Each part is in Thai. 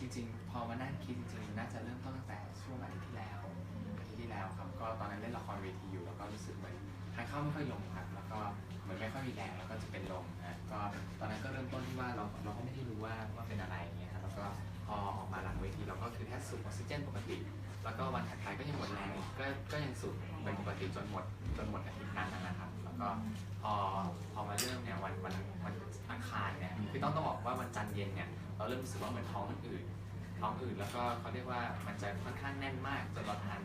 จริงๆ พอมานั่งคิดจริงๆ น่าจะเริ่มต้นตั้งแต่ช่วงอาทิตย์ที่แล้วอาทิตย์ที่แล้วครับ ก็ตอนนั้นเล่นละครเวทีอยู่ แล้วก็รู้สึกเหมือนทานข้าวไม่ค่อยลงครับ แล้วก็เหมือนไม่ค่อยมีแรง แล้วก็จะเป็นลมนะก็ตอนนั้นก็เริ่มต้นที่ว่าเราเราก็ไม่ได้รู้ว่าว่าเป็นอะไรอย่างเงี้ยครับ แล้วก็พอออกมาหลังเวทีเราก็คือแค่สูบออกซิเจนปกติ แล้วก็วันถัดไปก็ยังหมดแรงอีกก็ก็ยังสูบเป็นปกติจนหมดจนหมดอาทิตย์นั้นนะครับ แล้วก็พอพอมาเริ่มเนี่ยวันวันวันอังคารเนี่ย คือต้องต้องบอกว่าวันจันทร์เย็นเนี่ย เราเริ่มรู้สึกว่าเหมือนท้องมันอืดท้องอืดแล้วก็เขาเรียกว่ามันจะค่อนข้างแน่นมากจนเราทาน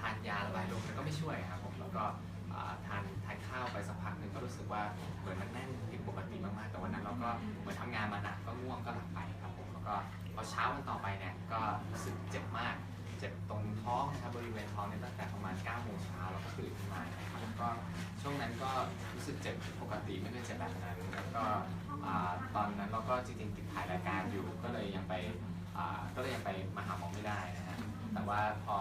ทานยาระบายลมมันก็ไม่ช่วยครับผมแล้วก็ทานทานข้าวไปสักพักหนึ่งก็รู้สึกว่าเหมือนมันแน่นผิดปกติมากๆ แต่วันนั้นเราก็เหมือนทำงานมาหนักก็ง่วงก็หลับไปครับผมแล้วก็พอเช้าวันต่อไปเนี่ยก็รู้สึกเจ็บมากเจ็บตรงท้องนะครับบริเวณท้องเนี่ยตั้งแต่ประมาณ9โมงเช้าแล้วก็ตื่นขึ้นมาครับแล้วก็ช่วงนั้นก็รู้สึกเจ็บผิดปกติไม่ได้เจ็บแบบนั้นแล้วก็ ตอนนั้นเราก็จริงๆติดถ่ายรายการอยู่ ก็เลยยังไปอ่าก็เลยยังไปมาหาหมอไม่ได้นะฮะแต่ว่าพอ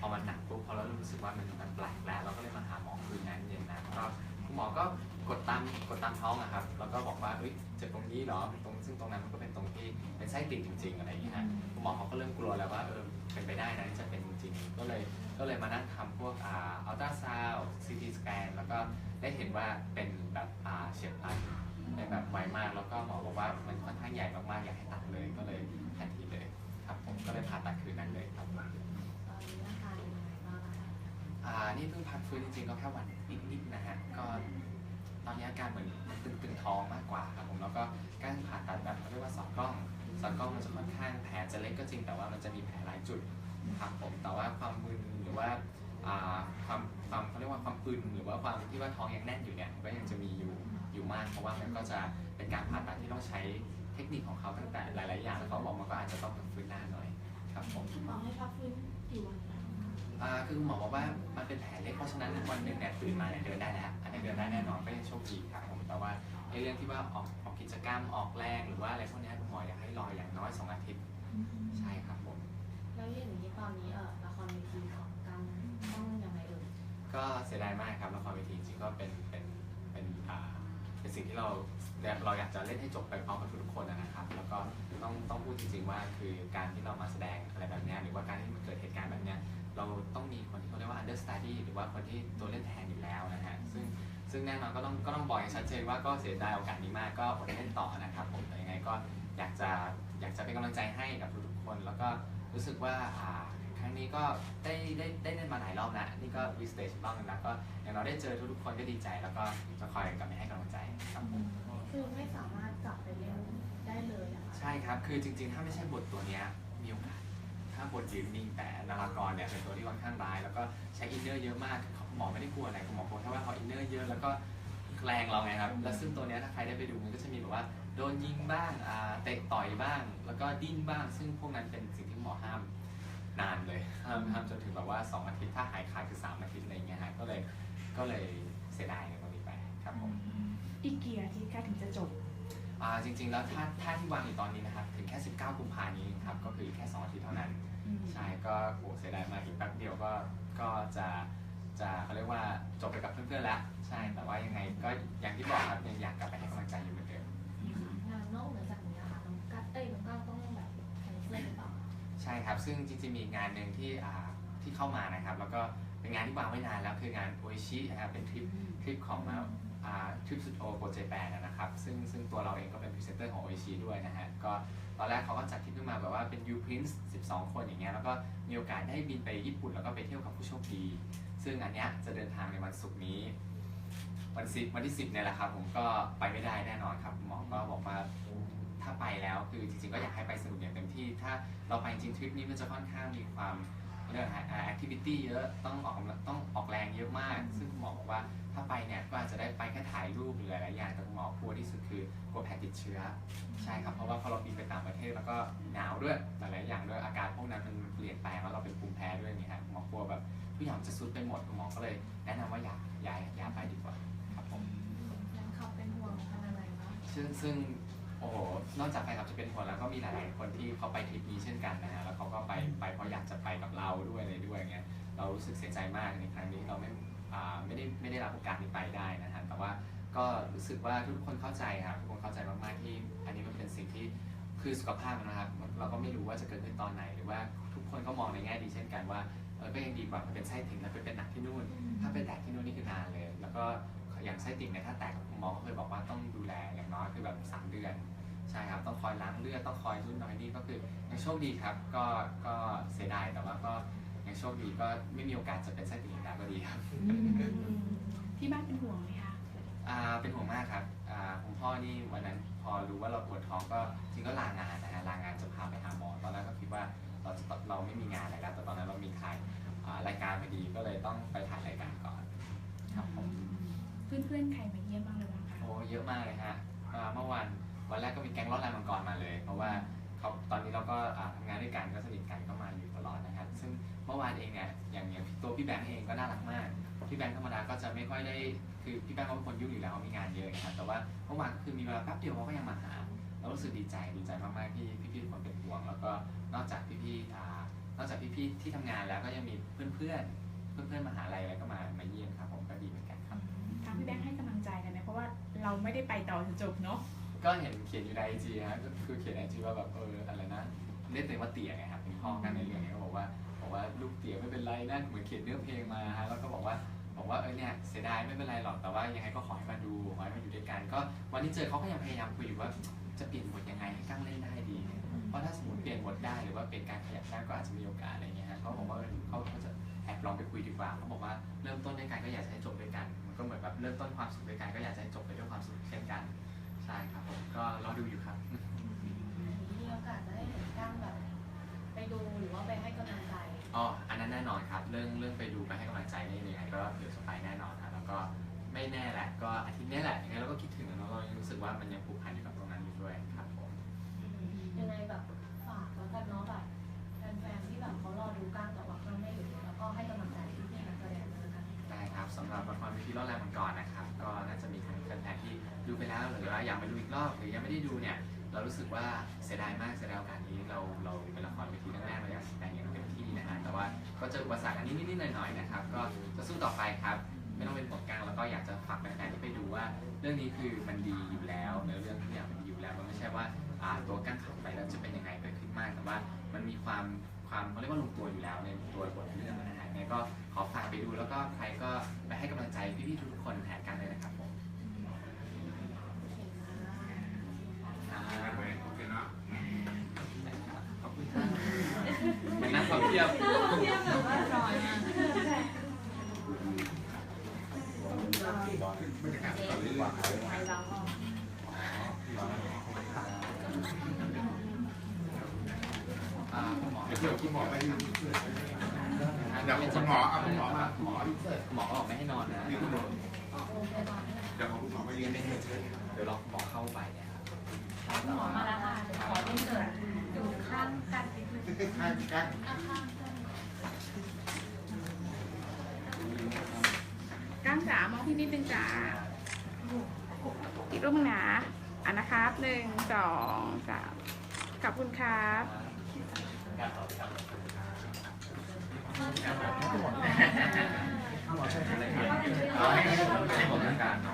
พอมันหนักปุ๊บพอเราเริ่มรู้สึกว่ามันมันแปลกแล้วเราก็เลยมาหาหมอคืนนั้นเย็นนะก็คุณหมอก็กดตามกดตามท้องอะครับแล้วก็บอกว่าเฮ้ยเจ็บตรงนี้เหรอตรงซึ่งตรงนั้นมันก็เป็นตรงที่เป็นไส้ติ่งจริง ๆ อะไรอย่างเงี้ยฮะคุณหมอเขาก็เริ่มกลัวแล้วว่าเออเป็นไปได้นะที่จะเป็นจริงๆก็เลยก็เลยมานั่งทำพวกอ่าอัลตราซาวด์ซีทีสแกนแล้วก็ได้เห็นว่าเป็นแบบอ่าเฉียบพลันเป็น แบบไวมากแล้วก็หมอบอกว่ามันค่อนข้างใหญ่มากๆอยากให้ตัดเลยก็เลยทันทีเลยครับผมก็เลยผ่าตัดคืนนั้นเลยครับตอนนี้อาการเป็นยังไงบ้างคะอ่านี่เพิ่งพักฟื้นจริงๆก็แค่วันนิดๆนะฮะก็ตอนนี้อาการเหมือนตึงๆท้องมากกว่าครับผมแล้วก็การผ่าตัดแบบเขาเรียกว่าสอดกล้องสอดกล้องมันจะค่อนข้างแผลจะเล็กก็จริง แต่ว่ามันจะมีแผลหลายจุดครับผมแต่ว่าความมึนหรือว่าอ่าความความเขาเรียกว่าความปึนหรือว่าความที่ว่าท้องยังแน่นอยู่เนี่ยก็ยังจะมีอยู่ อยู่มาก เพราะว่ามันก็จะเป็นการผ่าตัดที่ต้องใช้เทคนิคของเขาตั้งแต่หลาย ๆ อย่างแล้วเขาบอกมันก็อาจจะต้องฟื้นนานหน่อยครับผมหมอให้พักฟื้นกี่วันคะอ่าคือคุณหมอบอกว่ามันเป็นแผลเล็กเพราะฉะนั้นวันหนึ่งเนี่ยตื่นมาเนี่ยเดินได้แล้วอันนี้เดินได้แน่นอนก็ยังโชคดีครับผมแต่ว่าในเรื่องที่ว่าออกออกกิจกรรมออกแรงหรือว่าอะไรพวกเนี้ยคุณหมออยากให้รออย่างน้อยสองอาทิตย์ใช่ครับผมแล้วอย่างนี้ตอนนี้เออละครเวทีของกันต้องยังไงเอ่ยก็เสียดายมากครับละครเวทีจริงๆก็เป็นเป็นเป็นอ่า เป็นสิ่งที่เราเราอยากจะเล่นให้จบไปพร้อมกับทุกคนนะครับ แล้วก็ต้องต้องพูดจริงๆว่าคือการที่เรามาแสดงอะไรแบบนี้หรือว่าการที่มันเกิดเหตุการณ์แบบนี้เราต้องมีคนที่เขาเรียกว่า understudy หรือว่าคนที่ตัวเล่นแทนอยู่แล้วนะฮะซึ่งซึ่งแน่นอนก็ต้องก็ต้องบอกอย่างชัดเจนว่าก็เสียดายโอกาสนี้มากก็อดเล่นต่อนะครับผมแต่ยังไงก็อยากจะอยากจะเป็นกำลังใจให้กับทุกๆคน แล้วก็รู้สึกว่า รั้งนี้ก็ได้ได้ได้เล่นมาหลายรอบแล้ว นี่ก็รีสเตจรอบนึงแล้วก็อย่างเราได้เจอทุกๆคนก็ดีใจ แล้วก็จะคอยกลับไปให้กำลังใจครับผมคือไม่สามารถกลับไปเล่นได้เลยอะค่ะใช่ครับ คือจริงๆ ถ้าไม่ใช่บทตัวเนี้ยมีโอกาสถ้าบทยืนนิ่งแต่นารากรเนี่ยเป็นตัวที่ค่อนข้างร้าย แล้วก็ใช้อินเนอร์เยอะมากหมอไม่ได้กลัวอะไรหมอกลัวแค่ว่าพออินเนอร์เยอะแล้วก็แรงเราไงครับ แล้วซึ่งตัวเนี้ยถ้าใครได้ไปดูมันก็จะมีแบบว่าโดนยิงบ้างอ่าเตะต่อยบ้าง แล้วก็ดิ้นบ้าง ซึ่งพวกนั้นเป็นสิ่งที่หมอห้าม นานเลยห้ามห้ามจนถึงแบบว่า 2 อาทิตย์ถ้าหายขาดคือ 3 อาทิตย์อะไรอย่างเงี้ยฮะก็เลยก็เลยเสียดายในตรงนี้ไปครับผมอีกกี่อาทิตย์คะถึงจะจบอ่าจริง ๆ แล้วถ้าถ้าที่วางอยู่ตอนนี้นะครับถึงแค่ 19 กุมภานี้ครับก็คือแค่ 2 อาทิตย์เท่านั้น ใช่ก็โหเสียดายมากอีกแป๊บเดียวก็ก็จะจะเขาเรียกว่าจบไปกับเพื่อนๆแล้วใช่แต่ว่ายังไงก็อย่างที่บอกครับยังอยากกลับไปให้กำลังใจอยู่เหมือนเดิมงานนอกเหนือจากนี้นะคะน้องกัดเอ้ยน้องก้าวต้ ใช่ครับ ซึ่งจริงๆมีงานหนึ่งที่อ่าที่เข้ามานะครับ แล้วก็เป็นงานที่วางไว้นานแล้วคืองานโอชินะครับเป็นทริปทริปของอ่าทริปสุดโอโปรเจแปนนะครับ ซึ่งซึ่งตัวเราเองก็เป็นพรีเซนเตอร์ของโอชิด้วยนะฮะก็ตอนแรกเขาก็จัดทริปขึ้นมาแบบว่าเป็น U Prince 12 คนอย่างเงี้ยแล้วก็มีโอกาสได้บินไปญี่ปุ่นแล้วก็ไปเที่ยวกับผู้โชคดี ซึ่งอันเนี้ยจะเดินทางในวันศุกร์นี้วันสิบวันที่สิบเนี่ยแหละครับผมก็ไปไม่ได้แน่นอนครับหมอก็บอกว่าถ้าไปแล้ว คือจริงๆก็อยากให้ไปสนุกอย่างเต็มที่ ถ้าเราไปจริงทริปนี้มันจะค่อนข้างมีความเรื่องแอคทิวิตี้เยอะต้องออกกำลังต้องออกแรงเยอะมาก ซึ่งคุณหมอบอกว่าถ้าไปเนี่ยก็อาจจะได้ไปแค่ถ่ายรูปหรือหลายๆอย่างแต่คุณหมอกลัวที่สุดคือกลัวแผลติดเชื้อ ใช่ครับเพราะว่าพอเราบินไปต่างประเทศแล้วก็หนาวด้วยหลายๆอย่างด้วยอาการพวกนั้นมันเปลี่ยนแปลงแล้วเราเป็นภูมิแพ้ด้วยนี่ฮะหมอกลัวแบบทุกอย่างมันจะซุดไปหมดคุณหมอก็เลย แนะนำว่าอย่าอย่าอย่าไปดีกว่าครับผมยังขับเป็นห่วงขนาดไหนบ้างซึ่งซึ่งโอ้โห นอกจากแฟนคลับจะเป็นห่วงแล้วก็มีหลายๆคนที่เขาไปทริปนี้เช่นกันนะฮะ แล้วเขาก็ไปไปเพราะอยากจะไปกับเราด้วยอะไรด้วยเงี้ย เรารู้สึกเสียใจมากในครั้งนี้เราไม่อ่าไม่ได้ไม่ได้รับโอกาสนี้ไปได้นะฮะ แต่ว่าก็รู้สึกว่าทุกคนเข้าใจครับทุกคนเข้าใจมากๆที่ อันนี้มันเป็นสิ่งที่คือสุขภาพนะครับ เราก็ไม่รู้ว่าจะเกิดขึ้นตอนไหน หรือว่าทุกคนก็มองในแง่ดีเช่นกันว่าเออก็ยังดีกว่ามันเป็นไส้ติ่งแล้วไปเป็นหนักที่นู่น ถ้าเป็นแตกที่นู่นนี่คือนานเลย แล้วก็ อย่างไส้ติ่งเนี่ยถ้าแตกหมอก็เคยบอกว่าต้องดูแลอย่างน้อยคือแบบสามเดือนใช่ครับต้องคอยล้างเลือดต้องคอยนู่นน้อยนี่ก็คือยังโชคดีครับก็ก็เสียดายแต่ว่าก็ยังโชคดีก็ไม่มีโอกาสจะเป็นไส้ติ่งอีกแล้วก็ดีครับที่บ้านเป็นห่วงไหมคะอ่าเป็นห่วงมากครับอ่าคุณพ่อนี่วันนั้นพอรู้ว่าเราปวดท้องก็จริงก็ลางานนะฮะลางานจะพาไปหาหมอตอนแรกก็คิดว่าเราจะเราไม่มีงานอะไรแล้วแต่ตอนนั้นเรามีถ่ายอ่ารายการพอดีก็เลยต้องไปถ่ายรายการก่อน ครับผม เพื่อนๆใครมาเยี่ยมบ้างเลยบ้างคะโอ้เยอะมากเลยฮะอ่าเมื่อวันวันแรกก็มีแก๊งรอดลายมังกรมาเลย เพราะว่าเขาตอนนี้เราก็อ่าทำงานด้วยกันก็สนิทกันก็มาอยู่ตลอดนะครับซึ่งเมื่อวานเองเนี่ยอย่างอย่างตัวพี่แบงค์เองก็น่ารักมากพี่แบงค์ธรรมดาก็จะไม่ค่อยได้คือพี่แบงค์เขาเป็นคนยุ่งอยู่แล้วเขามีงานเยอะนะครับแต่ว่าเมื่อวานก็คือมีเวลาแป๊บเดียวเขาก็ยังมาหาเรารู้สึกดีใจดีใจมากๆที่พี่ๆทุกคนเป็นห่วง แล้วก็นอกจากพี่ๆอ่านอกจากพี่ๆที่ทำงานแล้วก็ยังมีเพื่อนๆเพื่อนๆมหาลัยอะไรก็มามาเยี่ยมครับ ได้ไปต่อจนจบเนาะก็เห็นเขียนอยู่ในไอจีฮะก็คือเขียนไอจีว่าแบบเอออะไรนะเรียกตัวเองว่าเตี๋ยไงครับเป็นพ่อกันในเรื่องนี้ก็บอกว่าบอกว่าลูกเตี๋ยไม่เป็นไรนั่นเหมือนเขียนเนื้อเพลงมาฮะแล้วก็บอกว่าบอกว่าเออเนี่ยเสียดายไม่เป็นไรหรอกแต่ว่ายังไงก็ขอให้มาดูขอให้มาอยู่ด้วยกัน ก็วันที่เจอเขาก็ยังพยายามคุยอยู่ว่าจะเปลี่ยนบทยังไงให้กั้งเล่นได้ดีเพราะถ้าสมมติเปลี่ยนบทได้หรือว่าเป็นการขยับได้ก็อาจจะมีโอกาสอะไรเงี้ยฮะเขาบอกว่าเออเขาเขาจะ แอบลองไปคุยดีกว่าเขาบอกว่าเริ่มต้นด้วยกันก็อยากจะให้จบด้วยกัน มันก็เหมือนแบบเริ่มต้นความสุขด้วยกันก็อยากจะให้จบไปด้วยความสุขเช่นกัน ใช่ครับผมก็รอดูอยู่ครับ มีโอกาสจะได้เห็นก้างแบบ ไปดูหรือว่าไปให้กำลังใจอ๋อ อันนั้นแน่นอนครับ เรื่องเรื่องไปดูไปให้กำลังใจนี่ยังไงก็เดี๋ยวจะไปแน่นอนครับแล้วก็ไม่แน่แหละก็อาทิตย์นี้แหละยังไงเราก็คิดถึงนะเนาะเรายังรู้สึกว่ามันยังผูกพันอยู่กับตรงนั้นอยู่ด้วย รับละครวิธีรอดแรงมังกรนะครับก็น่าจะมีทั้งแฟนๆที่ดูไปแล้วหรือว่าอยากไปดูอีกรอบหรือยังไม่ได้ดูเนี่ยเรารู้สึกว่าเสียดายมากเสียดายโอกาสนี้เราเราเป็นละครเวทีแรกๆเราอยากแสดงอย่างเต็มที่นะฮะแต่ว่าก็เจออุปสรรคอันนี้นิดๆหน่อยๆนะครับก็จะสู้ต่อไปครับไม่ต้องเป็นห่วงกังแล้วก็อยากจะฝากแฟนๆที่ไปดูว่า เรื่องนี้คือมันดีอยู่แล้วเนื้อเรื่องทุกอย่างมันดีอยู่แล้วมันไม่ใช่ว่าตัวกั้งขับไปแล้วจะเป็นยังไงเกิดขึ้นมากแต่ว่ามันมีความ ความเขาเรียกว่าลงตัวอยู่แล้วในตัวบทเรื่องนะฮะงั้นก็ขอฝากไปดูแล้วก็ใครก็ไปให้กำลังใจพี่ๆทุกๆคนแทนกันเลยนะครับผมอ่าขอบคุณครับเหมือนนักท่องเที่ยว บรรยากาศตอนนี้วางไว้ อ่า คุณหมอเดี๋ยวคุณหมอไปเดี๋ยวคุณหมอเอาคุณหมอมาหมอดูเสร็จหมอก็บอกไม่ให้นอนนะนี่คุณหมอเดี๋ยวคุณหมอไปเรียนได้เลยเดี๋ยวรอหมอเข้าไปนี่ยครับหมอมาแล้วค่ะขอที่เกิดอยู่ข้างกันนิดนึงข้างกันข้างกันก้างจ๋ามองพี่นิดนึงจ๋าอีกรูปหนึงนะอะนะครับหนึ่งสองสามขอบคุณครับ การตอบครับข้างหมอใช่ไหมเอาให้ให้ผมทำการเนาะ